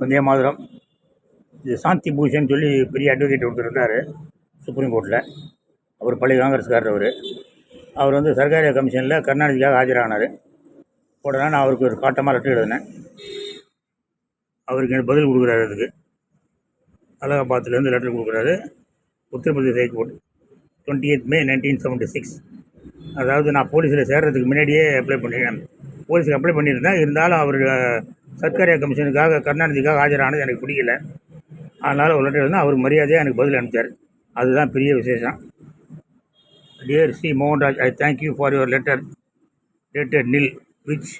வந்தே மாதிரம். இது சாந்தி பூஷன் சொல்லி பெரிய அட்வொகேட் ஒருத்தர் இருந்தார் சுப்ரீம் கோர்ட்டில் அவர் பழைய காங்கிரஸ்காரர் அவர். அவர் வந்து சர்க்காரிய கமிஷனில் கருணாநிதிக்காக ஆஜரானார். உடனே நான் அவருக்கு ஒரு காட்டமாக லெட்டர் எழுதினேன். அவருக்கு எனக்கு பதில் கொடுக்குறாரு அதுக்கு. அலகாபாத்லேருந்து லெட்டர் கொடுக்குறாரு. Uttar Pradesh high court twenty eight May nineteen seventy six அதாவது நான் போலீஸில் சேர்கிறதுக்கு முன்னாடியே அப்ளை பண்ணிட்டேன் போலீஸுக்கு அப்ளை பண்ணியிருந்தேன். இருந்தாலும் அவர் சர்க்கரை கமிஷனுக்காக கருணாநிதிக்காக ஆஜரானது எனக்கு பிடிக்கல. அதனால் ஒரு லெட்டர் அவர் மரியாதையாக எனக்கு பதில் அனுப்பிச்சார். அதுதான் பெரிய விசேஷம். Dear C Mohanraj I thank you for your letter dated nil which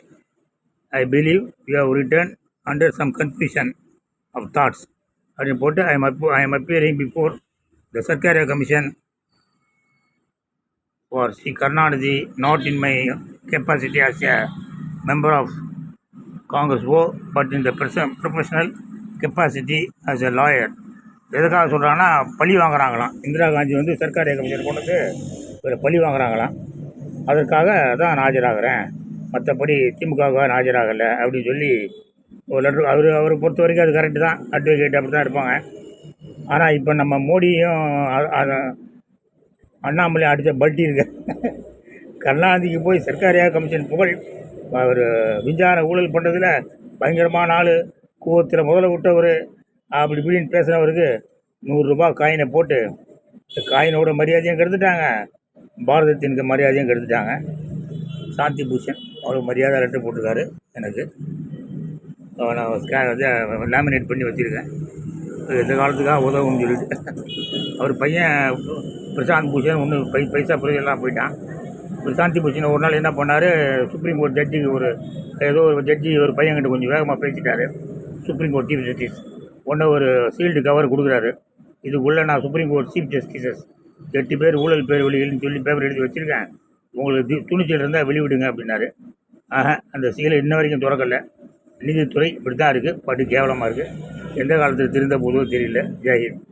I believe you have return under some confusion of thoughts அப்படின்னு போட்டு I am I am appearing before the Sarkaria commission for Shri Karunanidhi not in my capacity as a member of Congress oh but in the professional capacity as a lawyer எதுக்காக சொல்கிறாங்கன்னா பழி வாங்குறாங்களாம். இந்திரா காந்தி வந்து Sarkar commission கொண்டு வந்து இவரை பழி வாங்குறாங்களாம். அதற்காக தான் நான் ஆஜராகிறேன். மற்றபடி திமுகவுக்காக நான் ஆஜராகலை அப்படின்னு சொல்லி ஒரு லெட்ரு அவர் அவரை பொறுத்த வரைக்கும் அது கரெக்டு தான். அட்வொகேட் அப்படி தான் இருப்பாங்க. ஆனால் இப்போ நம்ம மோடியும் அ- அண்ணாமலை அடித்த பல்ட்டி இருக்க. கருணாநிதிக்கு போய் சர்க்காரியா கமிஷன் புகழ். அவர் விஞ்ஞான ஊழல் பண்ணுறதுல பயங்கரமான ஆள். கூவத்தில் முதல்ல விட்டவர். அப்படி இப்படின்னு பேசுனவருக்கு நூறுரூபா காயினை போட்டு இந்த காயினோட மரியாதையும் கெடுத்துட்டாங்க. பாரதத்தின் மரியாதையும் கெடுத்துட்டாங்க. சாந்தி பூஷன் அவர் மரியாதை லெட்டர் போட்டிருக்காரு எனக்கு. நான் ஸ்கேன் வந்து லேமினேட் பண்ணி வச்சுருக்கேன். இந்த காலத்துக்காக உதவும்னு சொல்லிட்டு. அவர் பையன் பிரசாந்த் பூஷன் ஒன்று பை பைசா பிரச்சனைலாம் போயிட்டான். சாந்தி பூஷன் ஒரு நாள் என்ன பண்ணார் சுப்ரீம் கோர்ட் ஜட்ஜிக்கு ஒரு ஏதோ ஒரு ஜட்ஜி ஒரு பையன்கிட்ட கொஞ்சம் வேகமாக பேசிட்டார். சுப்ரீம் கோர்ட் சீஃப் ஜஸ்டிஸ் ஒன்று ஒரு சீல்டு கவர் கொடுக்குறாரு. இதுக்குள்ளே நான் சுப்ரீம் கோர்ட் சீஃப் ஜஸ்டிஸஸ் எட்டு பேர் ஊழல் பேர் வெளியில்னு சொல்லி பேப்பர் எழுதி வச்சுருக்கேன். உங்களுக்கு துணிச்சல் இருந்தால் வெளிவிடுங்க அப்படின்னாரு. ஆஹா அந்த சீலை இன்ன வரைக்கும் திறக்கல. நீதித்துறை இப்படி தான் இருக்குது பட்டு கேவலமாக இருக்குது எந்த காலத்தில் திருந்த போதோ தெரியல. ஜெயஹிந்த்